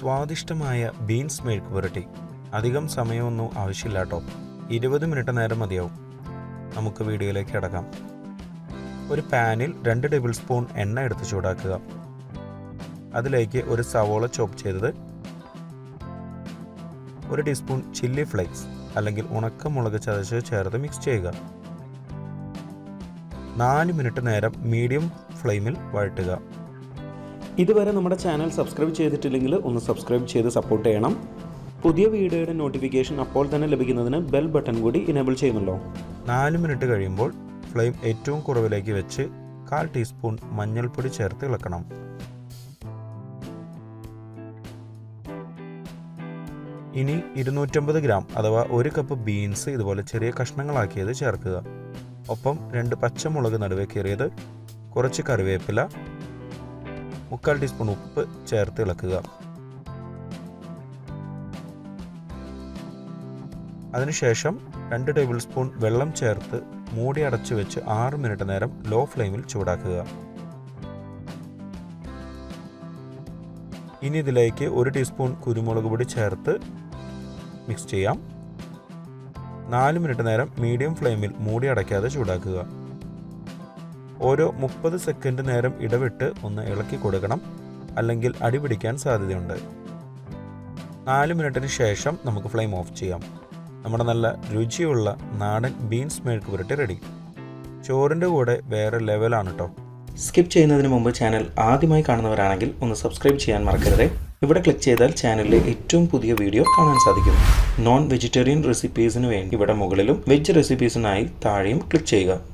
സ്വാദിഷ്ടമായ beans milk പുരട്ടി. അധികം സമയമൊന്നും ആവശ്യമില്ല കേട്ടോ. ഇരുപത് മിനിറ്റ് നേരം മതിയാവും. നമുക്ക് വീഡിയോയിലേക്ക് കിടക്കാം. ഒരു പാനിൽ രണ്ട് ടേബിൾ സ്പൂൺ എണ്ണ എടുത്ത് ചൂടാക്കുക. അതിലേക്ക് ഒരു സവോള ചോപ്പ് ചെയ്തത് ഒരു ടീസ്പൂൺ ചില്ലി ഫ്ലേക്സ് അല്ലെങ്കിൽ ഉണക്കമുളക് ചതച്ച് ചേർത്ത് മിക്സ് ചെയ്യുക. നാല് മിനിറ്റ് നേരം മീഡിയം ഫ്ലെയിമിൽ വഴറ്റുക. ഇതുവരെ നമ്മുടെ ചാനൽ സബ്സ്ക്രൈബ് ചെയ്തിട്ടില്ലെങ്കിൽ ഒന്ന് സബ്സ്ക്രൈബ് ചെയ്ത് സപ്പോർട്ട് ചെയ്യണം. പുതിയ വീഡിയോയുടെ നോട്ടിഫിക്കേഷൻ അപ്പോൾ തന്നെ ലഭിക്കുന്നതിന് ബെൽ ബട്ടൺ കൂടി ഇനേബിൾ ചെയ്യുന്നുണ്ടോ നാല് മിനിറ്റ് കഴിയുമ്പോൾ ഫ്ലെയിം ഏറ്റവും കുറവിലേക്ക് വെച്ച് കാൽ ടീസ്പൂൺ മഞ്ഞൾപ്പൊടി ചേർത്ത് ഇളക്കണം. ഇനി ഇരുന്നൂറ്റമ്പത് ഗ്രാം അഥവാ ഒരു കപ്പ് ബീൻസ് ഇതുപോലെ ചെറിയ കഷ്ണങ്ങളാക്കിയത് ചേർക്കുക. ഒപ്പം രണ്ട് പച്ചമുളക് നടുവേ കീറിയത് കുറച്ച് കറിവേപ്പില മുക്കാൽ ടീസ്പൂൺ ഉപ്പ് ചേർത്ത് ഇളക്കുക. അതിനുശേഷം രണ്ട് ടേബിൾ സ്പൂൺ വെള്ളം ചേർത്ത് മൂടി അടച്ചു വെച്ച് ആറ് മിനിറ്റ് നേരം ലോ ഫ്ലെയിമിൽ ചൂടാക്കുക. ഇനി ഇതിലേക്ക് ഒരു ടീസ്പൂൺ കുരുമുളക് പൊടി ചേർത്ത് മിക്സ് ചെയ്യാം. നാല് മിനിറ്റ് നേരം മീഡിയം ഫ്ലെയിമിൽ മൂടി അടയ്ക്കാതെ ചൂടാക്കുക. ഓരോ മുപ്പത് സെക്കൻഡ് നേരം ഇടവിട്ട് ഒന്ന് ഇളക്കി കൊടുക്കണം അല്ലെങ്കിൽ അടിപിടിക്കാൻ സാധ്യതയുണ്ട്. നാല് മിനിറ്റിന് ശേഷം നമുക്ക് ഫ്ലെയിം ഓഫ് ചെയ്യാം. നമ്മുടെ നല്ല രുചിയുള്ള നാടൻ ബീൻസ് മെഴുക്ക് പുരട്ടി റെഡി. ചോറിന്റെ കൂടെ വേറെ ലെവലാണ് കേട്ടോ സ്കിപ്പ് ചെയ്യുന്നതിന് മുമ്പ് ചാനൽ ആദ്യമായി കാണുന്നവരാണെങ്കിൽ ഒന്ന് സബ്സ്ക്രൈബ് ചെയ്യാൻ മറക്കരുത്. ഇവിടെ ക്ലിക്ക് ചെയ്താൽ ചാനലിലെ ഏറ്റവും പുതിയ വീഡിയോ കാണാൻ സാധിക്കും. നോൺ വെജിറ്റേറിയൻ റെസിപ്പീസിന് വേണ്ടി ഇവിടെ മുകളിലും വെജ് റെസിപ്പീസിനായി താഴെയും ക്ലിക്ക് ചെയ്യുക.